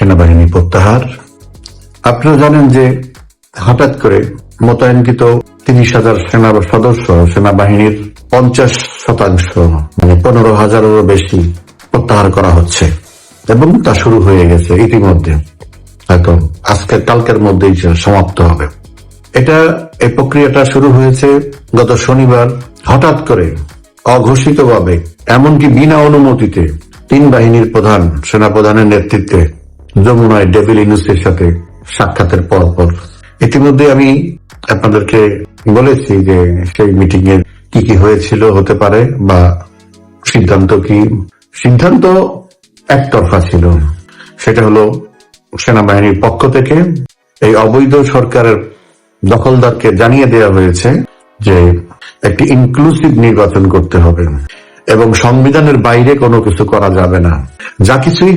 সেনাবাহিনী প্রত্যাহার। আপনারা জানেন যে হঠাৎ করে মোতায়েনকৃত তিরিশ হাজার সেনা সদস্য, সেনাবাহিনীর পঞ্চাশ শতাংশ মানে পনেরো হাজারেরও বেশি প্রত্যাহার করা হচ্ছে। এবং তা শুরু হয়ে গেছে ইতিমধ্যে। হয়তো আজকের কালকের মধ্যেই সমাপ্ত হবে। এটা এই প্রক্রিয়াটা শুরু হয়েছে গত শনিবার। হঠাৎ করে, অঘোষিতভাবে, এমনকি বিনা অনুমতিতে তিন বাহিনীর প্রধান, সেনাপ্রধানের নেতৃত্বে যমুনায় ডেভিল ইনুসের সাথে সাক্ষাতের পর পর ইতিমধ্যে আমি আপনাদেরকে বলেছি যে সেই মিটিং এ কি কি হয়েছিল, হতে পারে, বা সিদ্ধান্ত কি? সিদ্ধান্ত একতরফা ছিল। সেটা হলো সেনাবাহিনীর পক্ষ থেকে এই অবৈধ সরকারের দখলদারকে জানিয়ে দেওয়া হয়েছে যে একটি ইনক্লুসিভ নির্বাচন করতে হবে। এবং সংবিধানের বাইরে কোনো কিছু করা যাবে না। যা কিছুই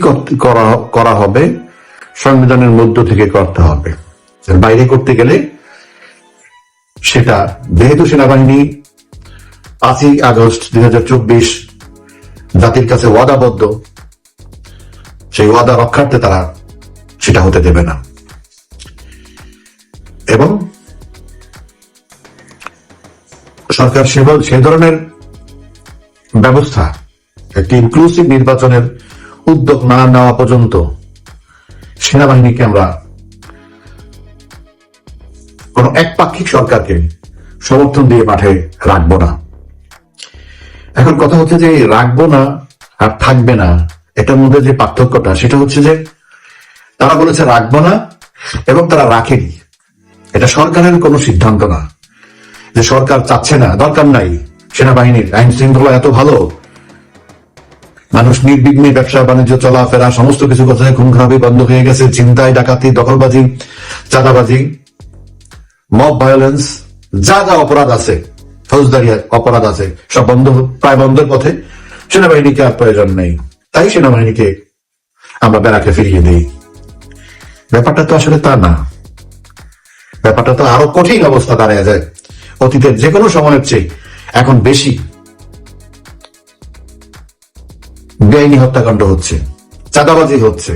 করা হবে, সংবিধানের মধ্য থেকে করতে হবে। বাইরে করতে গেলে সেটা, যেহেতু সেনাবাহিনী পাঁচই আগস্ট দুই হাজার চব্বিশ জাতির কাছে ওয়াদাবদ্ধ, সেই ওয়াদা রক্ষার্থে তারা সেটা হতে দেবে না। এবং সরকার সে ধরনের ব্যবস্থা একটি ইনক্লুসিভ নির্বাচনের উদ্যোগ না নেওয়া পর্যন্ত সেনাবাহিনীকে আমরা কোন একপাক্ষিক সরকারকে সমর্থন দিয়ে মাঠে রাখব না। এখন কথা হচ্ছে যে রাখব না আর থাকবে না, এটার মধ্যে যে পার্থক্যটা সেটা হচ্ছে যে তারা বলেছে রাখব না এবং তারা রাখেনি। এটা সরকারের কোনো সিদ্ধান্ত না। যে সরকার চাচ্ছে না, দরকার নাই। সেনাবাহিনীর আইন শৃঙ্খলা এত ভালো? মানুষ নির্বিঘ্নে ব্যবসা, বাণিজ্য, চলাফেরা, সমস্ত কিছু কথা খুন খারাপি বন্ধ হয়ে গেছে। চিন্তায় ডাকাতি, দখলবাজি, চাঁদাবাজি মব ভায়োলেন্স যা যা অপরাধ আছে, ফৌজদারি অপরাধ আছে, সব বন্ধ, প্রায় বন্ধের পথে সেনাবাহিনীকে আর প্রয়োজন নেই। তাই সেনাবাহিনীকে আমরা বেড়াকে ফিরিয়ে দিই। ব্যাপারটা তো আসলে তা না। ব্যাপারটা তো আরও কঠিন অবস্থা দাঁড়ায় যায়। অতীতের যে কোনো সময়ের চেয়ে এখন বেশি। বেআইনি হত্যাকাণ্ড হচ্ছে, চাঁদাবাজি হচ্ছে,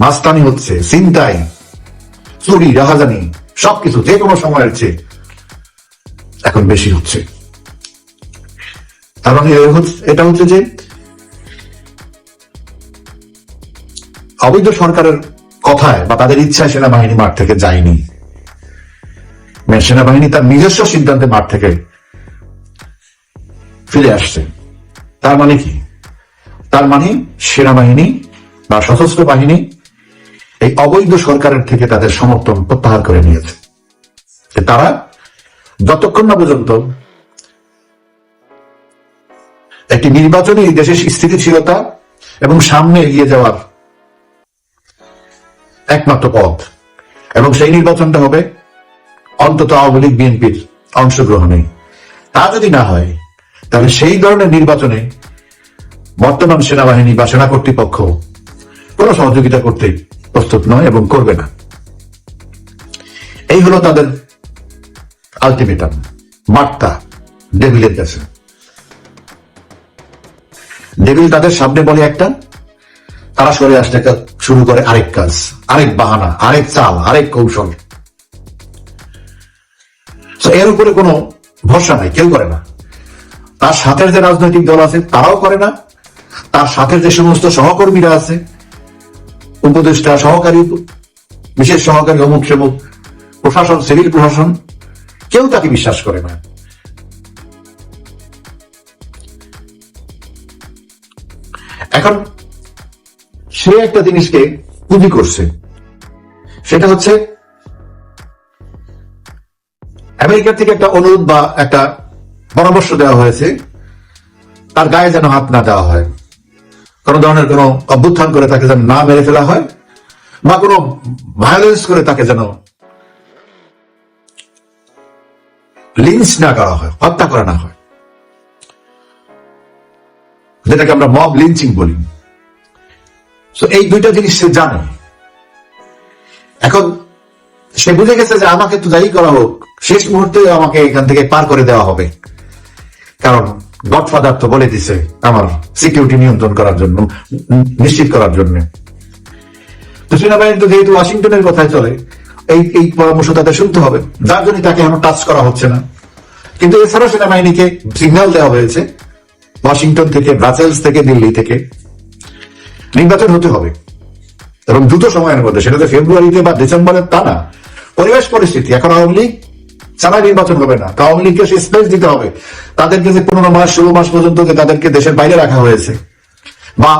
মাস্তানি হচ্ছে চিন্তাই চুরি, রাহাজানি, সবকিছু যে কোনো সময়ের চেয়ে এখন বেশি হচ্ছে। তার মানে এটা হচ্ছে যে অবৈধ সরকারের কথায় বা তাদের ইচ্ছায় সেনাবাহিনী মাঠ থেকে যায়নি। মানে সেনাবাহিনী তার নিজস্ব সিদ্ধান্তে মাঠ থেকে ফিরে আসছে। তার মানে কি? তার মানে সেনাবাহিনী বা সশস্ত্র বাহিনী এই অবৈধ সরকারের থেকে তাদের সমর্থন প্রত্যাহার করে নিয়েছে। তারা যতক্ষণ না পর্যন্ত একটি নির্বাচনী দেশের স্থিতিশীলতা এবং সামনে এগিয়ে যাওয়ার একমাত্র পথ, এবং সেই নির্বাচনটা হবে অন্তত আওয়ামী লীগ, বিএনপির অংশগ্রহণে তা যদি না হয় তাহলে সেই ধরনের নির্বাচনে বর্তমান সেনাবাহিনী বা সেনা কর্তৃপক্ষ কোনো সহযোগিতা করতে প্রস্তুত নয় এবং করবে না। এই হলো তাদের আলটিমেটাম বার্তা ডেভিলের কাছে। ডেভিল তাদের সামনে বলে একটা, তারা সরে আসতে শুরু করে আরেক কাজ, আরেক বাহানা, আরেক চাল, আরেক কৌশল। এর উপরে কোনো ভরসা নাই, কেউ করে না। তার সাথে যে রাজনৈতিক দল আছে, তারাও করে না। তার সাথে যে সমস্ত সহকর্মীরা আছে, উপদেষ্টা, সহকারী, বিশেষ সহকারী অমুক সেমুক, প্রশাসন, সিভিল প্রশাসন, কেউ তাকে বিশ্বাস করে না। এখন সে একটা জিনিসকে পুঁজি করছে। সেটা হচ্ছে আমেরিকা থেকে একটা অনুরোধ বা একটা পরামর্শ দেওয়া হয়েছে, তার গায়ে যেন হাত না দেওয়া হয়। কোন ধরনের কোন অভ্যুত্থান করে তাকে যেন না মেরে ফেলা হয়, বা কোনো ভায়োলেন্স করে তাকে যেন লিঞ্চ না করা হয়, হত্যা করা না হয়। যেটাকে আমরা মব লিঞ্চিং বলি। তো এই দুইটা জিনিস সে জানে। এখন সে বুঝে গেছে যে আমাকে তো যাই করা হোক, শেষ মুহূর্তে আমাকে এখান থেকে পার করে দেওয়া হবে। কারণ গডফাদার তো বলে দিছে আমার সিকিউরিটি নিয়ন্ত্রণ করার জন্য নিশ্চিত করার জন্য। তো সেনাবাহিনী তো যেহেতু ওয়াশিংটনের কথায় চলে, এই এই পরামর্শ তাদের শুনতে হবে। যার জন্য তাকে এখনও টাচ করা হচ্ছে না। কিন্তু এছাড়া সেনাবাহিনীকে সিগন্যাল দেওয়া হয়েছে, ওয়াশিংটন থেকে, ব্রাসেলস থেকে, দিল্লি থেকে। নির্বাচন হতে হবে। এবং দ্রুত সময়ের মধ্যে, সেটা তো ফেব্রুয়ারিতে বা ডিসেম্বরের তা না। পরিবেশ পরিস্থিতি, এখন আওয়ামী লীগ ছাড়া নির্বাচন হবে না। আওয়ামী লীগকে স্পেস দিতে হবে। তাদেরকে যে পনেরো মাস, ষোলো মাস পর্যন্ত তাদেরকে দেশের বাইরে রাখা হয়েছে বা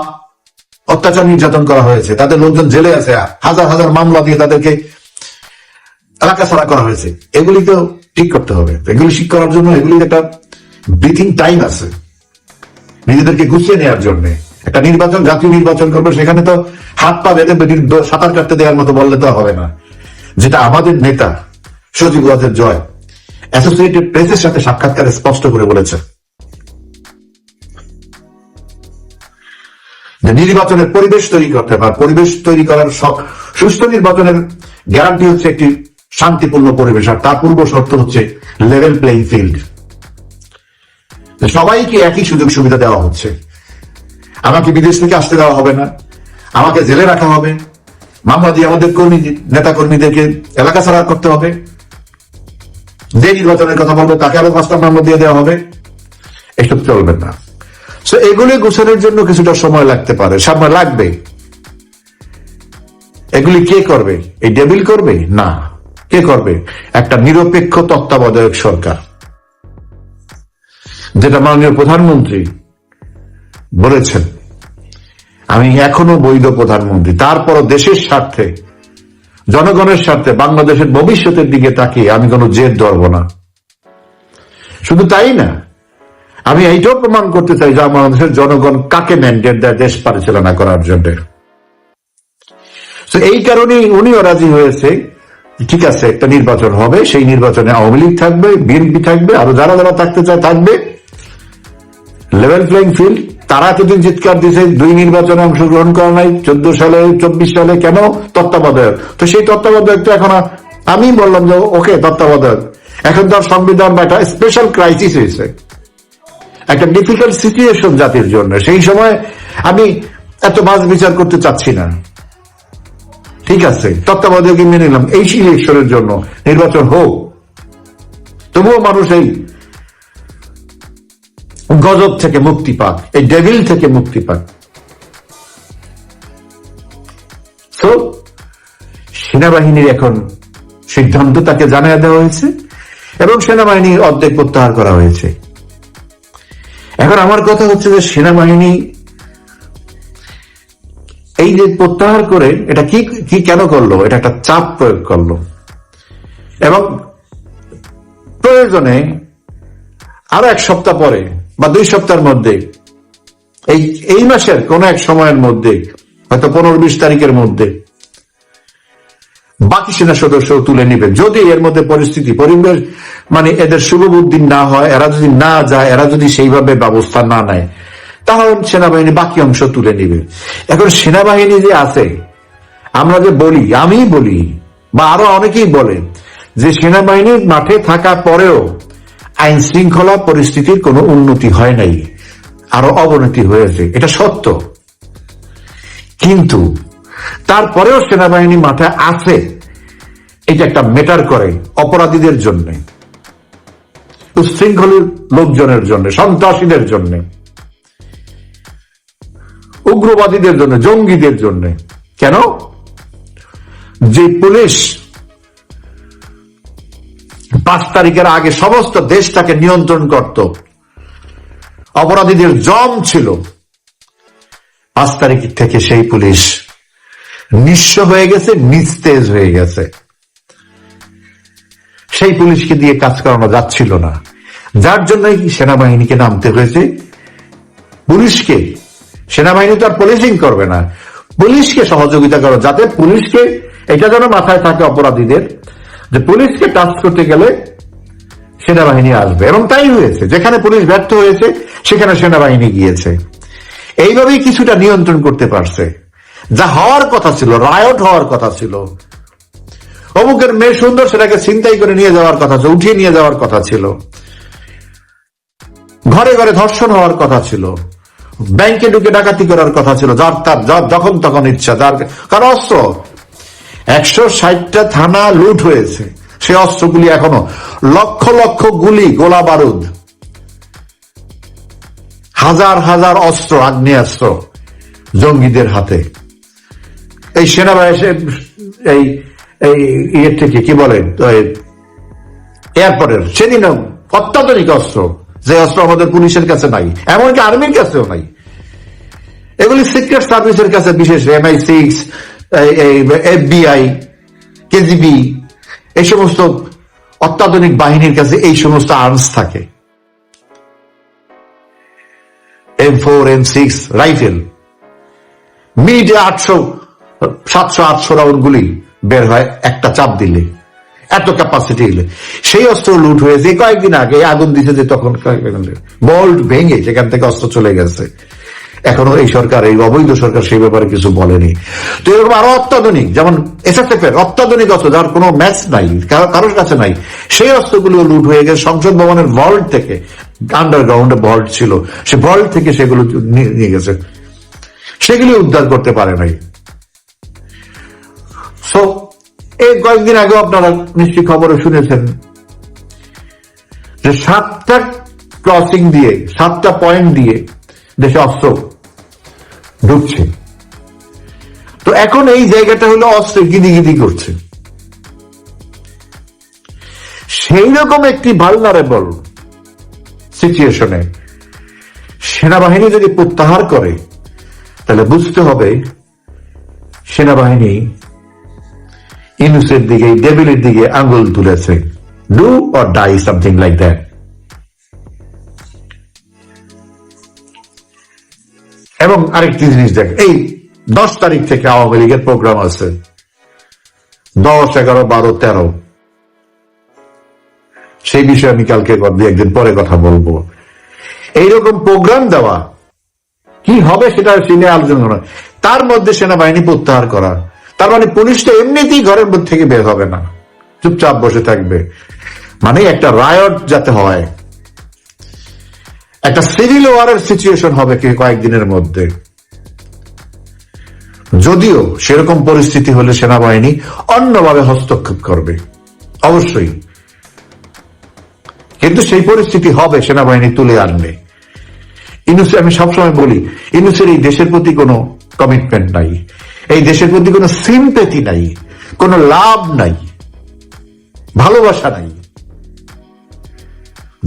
অত্যাচার নির্যাতন করা হয়েছে, তাদের লোকজন জেলে আছে, হাজার হাজার মামলা দিয়ে তাদেরকে এলাকা ছাড়া করা হয়েছে। এগুলি তো ঠিক করতে হবে। এগুলি ঠিক করার জন্য এগুলির একটা ব্রিথিং টাইম আছে। নিজেদেরকে গুছিয়ে নেওয়ার জন্য। একটা নির্বাচন, জাতীয় নির্বাচন করবে, সেখানে তো হাত পা বেঁধে সাঁতার কাটতে দেওয়ার মতো বললে তো হবে না। যেটা আমাদের নেতা সজীব ওয়াজের জয়। অ্যাসোসিয়েটেড প্রেসের সাথে সাক্ষাৎকারে স্পষ্ট করে বলেছে। নির্বাচনের পরিবেশ তৈরি করতে হবে পরিবেশ তৈরি করার সুস্থ নির্বাচনের গ্যারান্টি হচ্ছে একটি শান্তিপূর্ণ পরিবেশ, আর তার পূর্ব শর্ত হচ্ছে লেভেল প্লেইং ফিল্ড সবাইকে একই সুযোগ সুবিধা দেওয়া হচ্ছে। আমাকে বিদেশ থেকে আসতে দেওয়া হবে না। আমাকে জেলে রাখা হবে। মামলা দিয়ে আমাদের কর্মী নেতা কর্মীদেরকে এলাকা ছাড়া করতে হবে। যে নির্বাচনের কথা বলবে, তাকে আরও পাঁচটা মামলা দিয়ে দেওয়া হবে। এসব চলবে না। তো এগুলি গোছানোর জন্য কিছুটা সময় লাগতে পারে। সময় লাগবে। এগুলি কে করবে? এই ডেবিল করবে? না। কে করবে? একটা নিরপেক্ষ তত্ত্বাবধায়ক সরকার। যেটা মাননীয় প্রধানমন্ত্রী বলেছেন। আমি এখনও বৈধ প্রধানমন্ত্রী। তারপরও দেশের স্বার্থে জনগণের স্বার্থে বাংলাদেশের ভবিষ্যতের দিকে তাকিয়ে আমি কোনো জেদ ধরব না। শুধু তাই না, আমি এইটাও প্রমাণ করতে চাই যে বাংলাদেশের জনগণ কাকে ম্যান্ডেট দেয়, দেশ পরিচালনা করার জন্য। এই কারণেই উনিও রাজি হয়েছে ঠিক আছে, একটা নির্বাচন হবে, সেই নির্বাচনে আওয়ামী লীগ থাকবে, বিএনপি থাকবে, আরও যারা যারা থাকতে চায় থাকবে। লেভেল প্লেইং ফিল্ড তারা এতদিন চিৎকার দিয়েছে দুই নির্বাচনে অংশগ্রহণ করা নাই, চোদ্দ সালে, চব্বিশ সালে কেন? তত্ত্বাবধায়ক। তো সেই তত্ত্বাবধায়ক তো এখন আমি বললাম যে, ওকে, তত্ত্বাবধায়ক। এখন তো আর সংবিধান বা একটা স্পেশাল ক্রাইসিস হয়েছে। একটা ডিফিকাল্ট সিচুয়েশন জাতির জন্য। সেই সময় আমি এত বাস বিচার করতে চাচ্ছি না। ঠিক আছে তত্ত্বাবধায়ক মেনে নিলাম। এই ইলেকশনের জন্য নির্বাচন হোক। তবুও মানুষ এই গজব থেকে মুক্তি পাক, এই ডেভিল থেকে মুক্তি পাক। সেনাবাহিনীর এখন সিদ্ধান্ত তাকে জানিয়ে দেওয়া হয়েছে এবং সেনাবাহিনীর অর্ধেক প্রত্যাহার করা হয়েছে। এখন আমার কথা হচ্ছে যে সেনাবাহিনী এই যে প্রত্যাহার করে এটা কি কি কেন করল? এটা একটা চাপ প্রয়োগ করল। এবং প্রয়োজনে আরও এক সপ্তাহ পরে বা দুই সপ্তাহের মধ্যে। এই এই মাসের কোন এক সময়ের মধ্যে, হয়তো পনেরো বিশ তারিখের মধ্যে, বাকি সেনা সদস্য তুলে নিবে। যদি এর মধ্যে পরিস্থিতি, পরিবেশ মানে এদের শুভবুদ্ধি না হয়, এরা যদি না যায়, এরা যদি সেইভাবে ব্যবস্থা না নেয়, তাহলে সেনাবাহিনী বাকি অংশ তুলে নিবে। এখন সেনাবাহিনী যে আছে, আমরা যে বলি আমি বলি, বা আরও অনেকেই বলে, যে সেনাবাহিনীর মাঠে থাকা পরেও আইন শৃঙ্খলা পরিস্থিতির কোনো উন্নতি হয় নাই, আরও অবনতি হয়েছে। এটা সত্য। কিন্তু তারপরেও সেনাবাহিনী মাঠে আছে, এটা একটা মেটার করে অপরাধীদের জন্য উচ্ছৃঙ্খল লোকজনের জন্য, সন্ত্রাসীদের জন্য, উগ্রবাদীদের জন্য, জঙ্গিদের জন্য। কেন? যে পুলিশ পাঁচ তারিখের আগে সমস্ত দেশটাকে নিয়ন্ত্রণ করত। অপরাধীদের জম ছিল। পাঁচ তারিখ থেকে সেই পুলিশ নিঃস্ব হয়ে গেছে, নিস্তেজ হয়ে গেছে। সেই পুলিশকে দিয়ে কাজ করানো যাচ্ছিল না। যার জন্যই সেনাবাহিনীকে নামতে হয়েছে। পুলিশকে, সেনাবাহিনী তো আর পুলিশিং করবে না। পুলিশকে সহযোগিতা করো, যাতে পুলিশকে এটা যেন মাথায় থাকে অপরাধীদের। যে পুলিশকে টাচ করতে গেলে সেনাবাহিনী আসবে। এবং তাই হয়েছে। যেখানে পুলিশ ব্যর্থ হয়েছে, সেখানে সেনাবাহিনী গিয়েছে। এইভাবেই কিছুটা নিয়ন্ত্রণ করতে পারছে। যা হওয়ার কথা ছিল রায়ট হওয়ার কথা ছিল। অমুকের মেয়ে সুন্দর, সেটাকে ছিনতাই করে নিয়ে যাওয়ার কথা ছিল, উঠিয়ে নিয়ে যাওয়ার কথা ছিল। ঘরে ঘরে ধর্ষণ হওয়ার কথা ছিল। ব্যাংকে ঢুকে ডাকাতি করার কথা ছিল, যার তার, যার যখন তখন ইচ্ছা, যার কারণ অস্ত্র একশো ষাটটা থানা লুট হয়েছে। সে অস্ত্রগুলি এখনও। লক্ষ লক্ষ গুলি, গোলা বারুদ। হাজার হাজার অস্ত্র, আগ্নেয়াস্ত্র জঙ্গিদের হাতে। এই সেনাবাহিনী এই ইয়ের থেকে কি বলে এয়ারপোর্টের সেদিনও অত্যাধুনিক অস্ত্র। যে অস্ত্র আমাদের পুলিশের কাছে নাই, এমনকি আর্মির কাছেও নাই। এগুলি সিক্রেট সার্ভিসের কাছে বিশেষ এমআই সিক্স এফবিআই, কেজিবি, এই সমস্ত অত্যাধুনিক বাহিনীর কাছে এই সমস্ত আর্মস থাকে। M four M six rifle মিনিটে আটশো, সাতশো, আটশো রাউন্ড গুলি বের হয়, একটা চাপ দিলে। এত ক্যাপাসিটি এলে। সেই অস্ত্র লুট হয়েছে, কয়েকদিন আগে আগুন দিছে যে তখন বল্ট ভেঙে সেখান থেকে অস্ত্র চলে গেছে। এখনও এই সরকার, এই অবৈধ সরকার সেই ব্যাপারে কিছু বলেনি। তো এরকম আরও অত্যাধুনিক, যেমন এসএসএফ এর অত্যাধুনিক অস্ত্র যার কোনো ম্যাচ নাই কারোর কাছে নাই, সেই অস্ত্রগুলো লুট হয়ে গেছে সংসদ ভবনের ভল্ট থেকে। আন্ডারগ্রাউন্ডে ভল্ট ছিল। সে ভল্ট থেকে সেগুলো নিয়ে নিয়ে গেছে। সেগুলি উদ্ধার করতে পারে নাই। সো এই কয়েকদিন আগে আপনারা নিশ্চয়ই খবরে শুনেছেন যে সাতটা ক্রসিং দিয়ে, সাতটা পয়েন্ট দিয়ে দেশে অস্ত্র ঢুকছে। তো এখন এই জায়গাটা হলো অস্ত্র গিদিগিদি করছে। সেই রকম একটি ভালনারেবল সিচুয়েশনে সেনাবাহিনী যদি প্রত্যাহার করে, তাহলে বুঝতে হবে সেনাবাহিনী ইনুসের দিকে ডেভিলের দিকে আঙ্গুল তুলেছে। Do or die something like that এবং আরেকটি জিনিস দেখ, এই দশ তারিখ থেকে আওয়ামী লীগের প্রোগ্রাম আছে। দশ, এগারো, বারো, তেরো। সেই বিষয়ে আমি কালকে একদিন পরে কথা বলব। এইরকম প্রোগ্রাম দেওয়া, কি হবে সেটা সিনে আলোচনা করা তার মধ্যে সেনাবাহিনী প্রত্যাহার করা। তার মানে পুলিশটা এমনিতেই ঘরের মধ্যে থেকে বের হবে না। চুপচাপ বসে থাকবে। মানে একটা রায়ট যাতে হয়। একটা সিভিল ওয়ারের সিচুয়েশন হবে কি কয়েকদিনের মধ্যে। যদিও সেরকম পরিস্থিতি হলে সেনাবাহিনী অন্যভাবে হস্তক্ষেপ করবে। অবশ্যই। কিন্তু সেই পরিস্থিতি হবে, সেনাবাহিনী তুলে আনবে। ইনুস, আমি সবসময় বলি, ইনুসের এই দেশের প্রতি কোনো কমিটমেন্ট নাই। এই দেশের প্রতি কোনো সিম্পেথি নাই। কোনো লাভ নাই। ভালোবাসা নাই।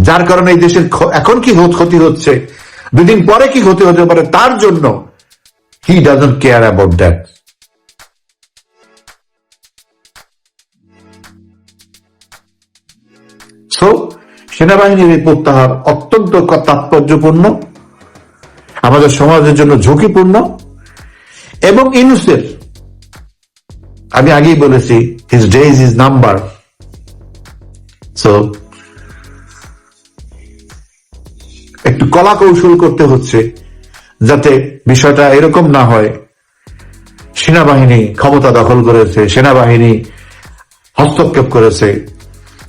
যার কারণে এই দেশের এখন কি ক্ষতি হচ্ছে? দুদিন পরে কি ক্ষতি হতে পারে? তার জন্য he doesn't care about that সেনাবাহিনীর এই প্রত্যাহার অত্যন্ত তাৎপর্যপূর্ণ আমাদের সমাজের জন্য ঝুঁকিপূর্ণ, এবং ইনুসের আমি আগেই বলেছি his days is number so কলা কৌশল করতে হচ্ছে যাতে বিষয়টা এরকম না হয়। সেনাবাহিনী ক্ষমতা দখল করেছে, সেনাবাহিনী হস্তক্ষেপ করেছে।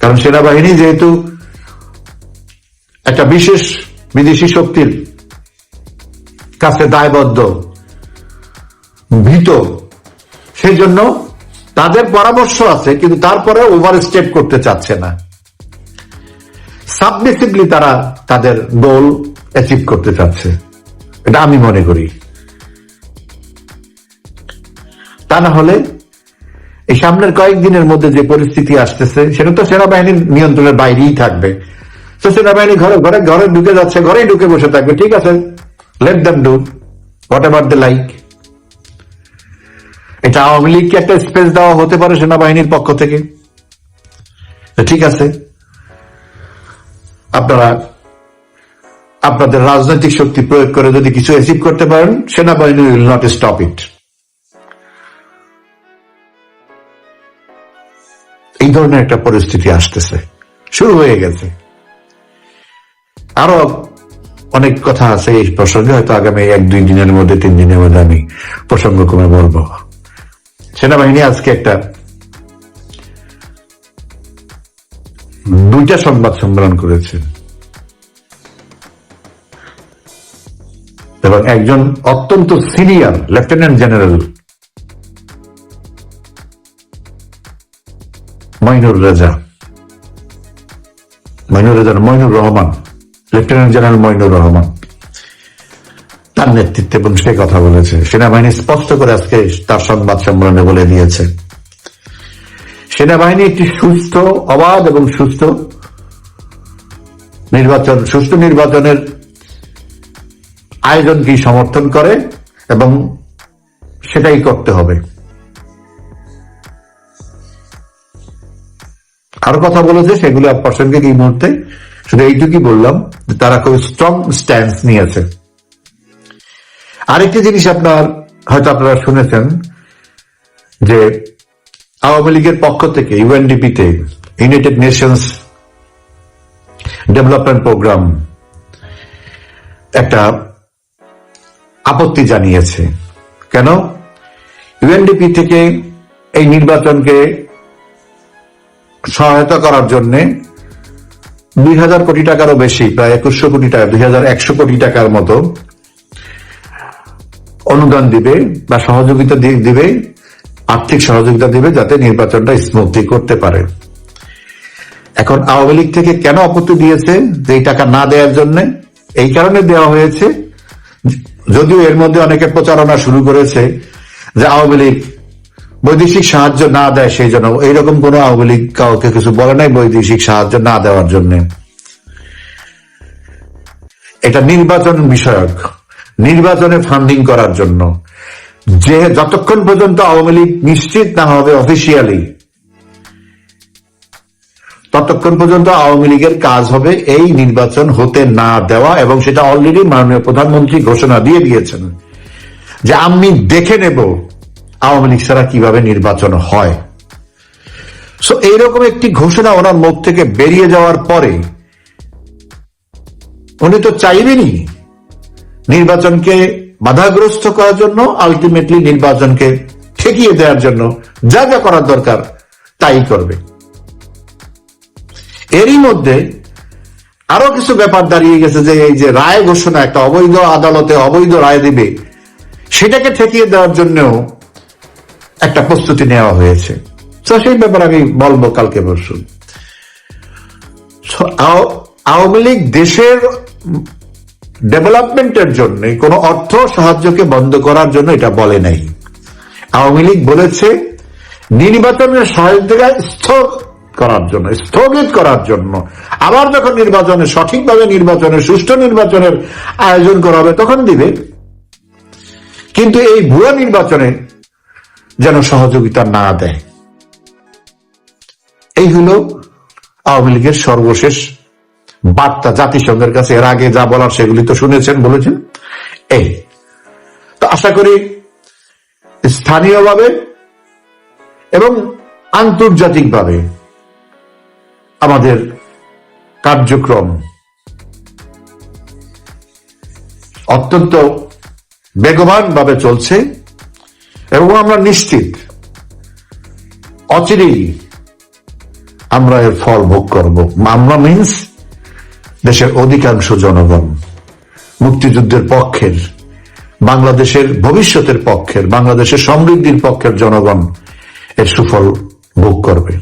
কারণ সেনাবাহিনী যেহেতু একটা বিশেষ বিদেশি শক্তির কাছে দায়বদ্ধ, ভীত সেই জন্য তাদের পরামর্শ আছে, কিন্তু তারপরে ওভার স্টেপ করতে চাচ্ছে না। সাবমিসিভলি তারা তাদের গোল অ্যাচিভ করতে চাচ্ছে। এটা আমি মনে করি। তা না হলে এই সামনের কয়েকদিনের মধ্যে যে পরিস্থিতি আসতেছে, সেটা তো সেনাবাহিনীর নিয়ন্ত্রণের বাইরেই থাকবে। তো সেনাবাহিনী ঘরে ঘরে ঘরে ঢুকে যাচ্ছে, ঘরেই ঢুকে বসে থাকবে। ঠিক আছে let them do whatever they like এটা আওয়ামী লীগকে একটা স্পেস দেওয়া হতে পারে সেনাবাহিনীর পক্ষ থেকে। ঠিক আছে, আপনারা আপনাদের রাজনৈতিক শক্তি প্রয়োগ করে যদি কিছু অ্যাচিভ করতে পারেন, সেনাবাহিনী উইল নট স্টপ ইট এই ধরনের একটা পরিস্থিতি আসতেছে। শুরু হয়ে গেছে। আরও অনেক কথা আছে এই প্রসঙ্গে, হয়তো আগামী এক, দুই দিনের মধ্যে, তিন দিনের মধ্যে আমি প্রসঙ্গ কমে বলব। সেনাবাহিনী আজকে একটা দুইটা সংবাদ সম্মেলন করেছে। এবং একজন অত্যন্ত senior lieutenant general Moinur Reza. Moinur Reza Moinur Rahman, lieutenant general Moinur Rahman. তার নেতৃত্বে এবং সে কথা বলেছে। সেনাবাহিনী স্পষ্ট করে আজকে তার সংবাদ সম্মেলনে বলে দিয়েছে। সেনাবাহিনী একটি সুস্থ, অবাধ এবং সুস্থ নির্বাচন সুষ্ঠু নির্বাচনের আয়োজনকেই সমর্থন করে এবং সেটাই করতে হবে। আরও কথা বলেছে, সেগুলো প্রাসঙ্গিক এই মুহূর্তে? শুধু এইটুকুই বললাম তারা খুব স্ট্রং স্ট্যান্স নিয়েছে। আরেকটি জিনিস আপনার, হয়তো আপনারা শুনেছেন যে আওয়ামী লীগের পক্ষ থেকে ইউএনডিপিতে ইউনাইটেড নেশনস ডেভেলপমেন্ট প্রোগ্রাম একটা আপত্তি জানিয়েছে। কেন? ইউএনডিপি থেকে এই নির্বাচনকে সহায়তা করার জন্য দুই হাজার কোটি টাকারও বেশি, প্রায় একুশশো কোটি টাকা, দুই হাজার একশো কোটি টাকার মতো অনুদান দিবে বা সহযোগিতা দিবে, আর্থিক সহযোগিতা দিবে যাতে নির্বাচনটা স্মুথলি করতে পারে। এখন আওয়ামী লীগ থেকে কেন আপত্তি দিয়েছে যে এই টাকা না দেওয়ার জন্য? এই কারণে দেওয়া হয়েছে যদিও এর মধ্যে অনেকে প্রচারণা শুরু করেছে যে আওয়ামী লীগ বৈদেশিক সাহায্য না দেয় সেই জন্য এইরকম কোন আওয়ামী লীগ কাউকে কিছু বলে নাই বৈদেশিক সাহায্য না দেওয়ার জন্য। এটা নির্বাচন বিষয়ক, নির্বাচনে ফান্ডিং করার জন্য। যে যতক্ষণ পর্যন্ত আওয়ামী লীগ নিশ্চিত না হবে অফিসিয়ালি ততক্ষণ পর্যন্ত আওয়ামী লীগের কাজ হবে এই নির্বাচন হতে না দেওয়া এবং সেটা অলরেডি মাননীয় প্রধানমন্ত্রী ঘোষণা দিয়ে দিয়েছেন যে আমি দেখে নেব আওয়ামী লীগ ছাড়া কীভাবে নির্বাচন হয়। সো এইরকম একটি ঘোষণা ওনার মুখ থেকে বেরিয়ে যাওয়ার পরে উনি তো চাইবেনই নির্বাচনকে বাধাগ্রস্ত করার জন্য আলটিমেটলি নির্বাচনকে ঠেকিয়ে দেওয়ার জন্য যা যা করার দরকার তাই করবে। এরই মধ্যে আরও কিছু ব্যাপার দাঁড়িয়ে গেছে যে এই যে রায় ঘোষণা, একটা অবৈধ আদালতে অবৈধ রায় দিবে, সেটাকে ঠেকিয়ে দেওয়ার জন্যও একটা প্রস্তুতি নেওয়া হয়েছে। তো সেই ব্যাপারে আমি বলব কালকে পরশু। আওয়ামী লীগ দেশের ডেভেলপমেন্টের জন্য, কোনো অর্থ সাহায্যকে বন্ধ করার জন্য এটা বলে নাই। আওয়ামী লীগ বলেছে, নির্বাচনের সহায়তা করার জন্য, স্থগিত করার জন্য। আবার যখন নির্বাচনে, সঠিকভাবে নির্বাচনের সুষ্ঠু নির্বাচনের আয়োজন করা হবে, তখন দিবে। কিন্তু এই ভুয়া নির্বাচনে যেন সহযোগিতা না দেয়। এই হলো আওয়ামী লীগের সর্বশেষ বার্তা জাতিসংঘের কাছে। এর আগে যা বলার সেগুলি তো শুনেছেন, বলেছেন। এই। তো আশা করি স্থানীয়ভাবে এবং আন্তর্জাতিকভাবে আমাদের কার্যক্রম অত্যন্ত বেগবান ভাবে চলছে এবং আমরা নিশ্চিত, অচিরেই আমরা এর ফল ভোগ করব। আমরা মিন্স দেশের অধিকাংশ জনগণ মুক্তিযুদ্ধের পক্ষের, বাংলাদেশের ভবিষ্যতের পক্ষের, বাংলাদেশের সমৃদ্ধির পক্ষের জনগণ এর সুফল ভোগ করবে।